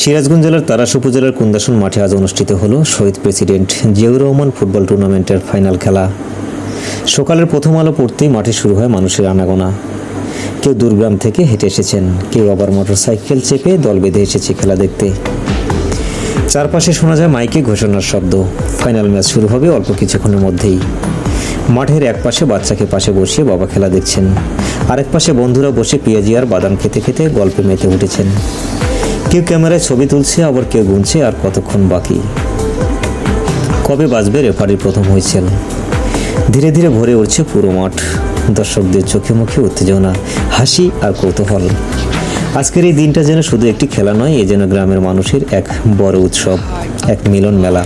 সিরাজগঞ্জ জেলার তারাস উপজেলার কুন্দাসন মাঠে আজ অনুষ্ঠিত হলো শহীদ প্রেসিডেন্ট জিয়াউর রহমান ফুটবল টুর্নামেন্টের ফাইনাল খেলা। সকালের প্রথম আলো পড়তেই মাঠে শুরু হয় মানুষের আনাগোনা। কেউ দূরগ্রাম থেকে হেঁটে এসেছেন, কেউ আবার মোটরসাইকেল চেপে দল বেঁধে এসেছে খেলা দেখতে। চারপাশে শোনা যায় মাইকে ঘোষণার শব্দ। ফাইনাল ম্যাচ শুরু হবে অল্প কিছুক্ষণের মধ্যেই। মাঠের এক পাশে বাচ্চাকে পাশে বসিয়ে বাবা খেলা দেখছেন। আরেক পাশে বন্ধুরা বসে পেঁয়াজি আর বাদাম খেতে খেতে গল্পে মেতে উঠেছেন। কেউ ক্যামেরায় ছবি তুলছে, আবার কেউ গুনছে, আর কতক্ষণ বাকি? কবে বাজবে রেফারির প্রথম হুইসেল ধীরে ধীরে ভরে উঠছে পুরো মাঠ। দর্শকদের চোখে মুখে উত্তেজনা, হাসি আর কৌতূহল। আজকের এই দিনটা যেন শুধু একটি খেলা নয়, এ যেন গ্রামের মানুষের এক বড় উৎসব, এক মিলন মেলা।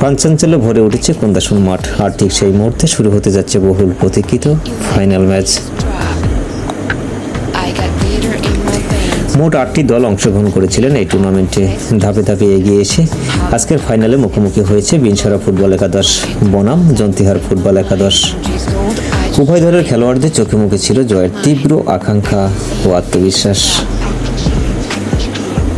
প্রাঞ্চাঞ্চল্য ভরে উঠেছে কুন্দাসন মাঠ, আর ঠিক সেই মুহূর্তে শুরু হতে যাচ্ছে বহুল প্রতীক্ষিত ফাইনাল ম্যাচ মোট আটটি দল অংশগ্রহণ করেছিলেন। এই টুর্নামেন্টে ধাপে ধাপে এগিয়ে এসে আজকের ফাইনালে মুখোমুখি হয়েছে বিনসারা ফুটবল একাদশ বনাম, জন্তিহার ফুটবল একাদশ। উভয় দলের খেলোয়াড়দের চোখে মুখে ছিল জয়ের তীব্র আকাঙ্ক্ষা ও আত্মবিশ্বাস।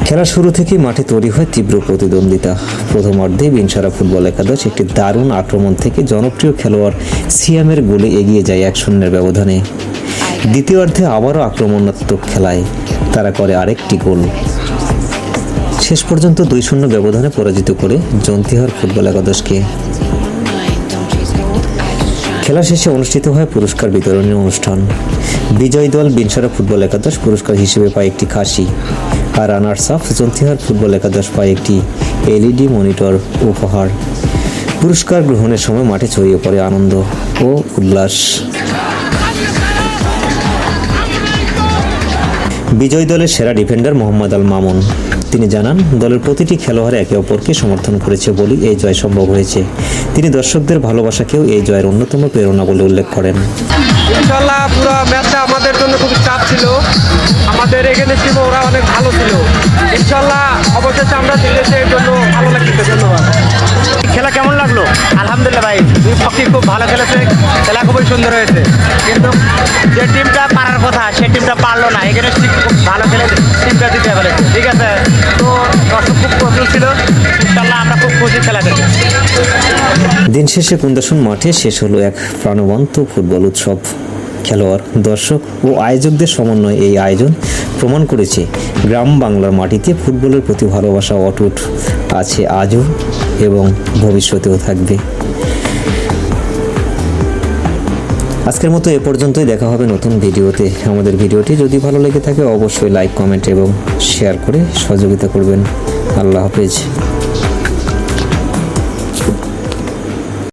খেলা শুরু থেকেই মাঠে তৈরি হয় তীব্র প্রতিদ্বন্দ্বিতা। প্রথম প্রথমার্ধে বিনসারা ফুটবল একাদশ একটি দারুণ আক্রমণ থেকে জনপ্রিয় খেলোয়াড় সিয়ামের গোলে এগিয়ে যায় এক শূন্যের ব্যবধানে। দ্বিতীয়ার্ধে আবারও আক্রমণাত্মক খেলায় তারা করে আরেকটি গোল। শেষ পর্যন্ত দুই শূন্য ব্যবধানে পরাজিত করে জন্তিহার ফুটবল একাদশকে. খেলা শেষে অনুষ্ঠিত হয় পুরস্কার বিতরণী অনুষ্ঠান। বিজয়ী দল বিনসারা ফুটবল একাদশ পুরস্কার হিসেবে পায় একটি খাসি, আর রানার্স আপ জন্তিহার ফুটবল একাদশ পায় একটি এলইডি মনিটর উপহার। পুরস্কার গ্রহণের সময় মাঠে ছড়িয়ে পড়ে আনন্দ ও উল্লাস। বিজয়ী দলের সেরা ডিফেন্ডার মোহাম্মদ আল মামুন। তিনি জানান, দলের প্রতিটি খেলোয়াড় একে অপরকে সমর্থন করেছে বলেই এই জয় সম্ভব হয়েছে। তিনি দর্শকদের ভালোবাসাকেও এই জয়ের অন্যতম প্রেরণা বলে উল্লেখ করেন। আমাদের জন্য খুব চাপ ছিল। আমাদের এখানে ছিল ওরা অনেক ভালো ছিল। ইনশাল্লাহ অবশেষে আমরা জিতেছি এর জন্য। আলহামদুলিল্লাহ ভাই, দুই পক্ষই খুব ভালো খেলেছে, খেলা খুবই সুন্দর হয়েছে। কিন্তু যে টিমটা পারার কথা সেই টিমটা পারল না। এখানে খুব ভালো খেলে, টিমটা দিতে পেরেছে ঠিক আছে? তো দর্শক খুব প্রচুর ছিল। ইনশাল্লাহ আমরা খুব খুশি খেলা দেখে দিন শেষে কুন্দাসন মাঠে শেষ হলো এক প্রাণবন্ত ফুটবল উৎসব। খেলোয়াড়, দর্শক ও আয়োজকদের সমন্বয়ে এই আয়োজন প্রমাণ করেছে। গ্রাম বাংলার মাটিতে ফুটবলের প্রতি ভালোবাসা অটুট আছে আজও এবং ভবিষ্যতেও থাকবে। আজকের মতো এ পর্যন্তই দেখা হবে নতুন ভিডিওতে। আমাদের ভিডিওটি যদি ভালো লেগে থাকে অবশ্যই লাইক, কমেন্ট এবং শেয়ার করে সহযোগিতা করবেন। আল্লাহ হাফেজ।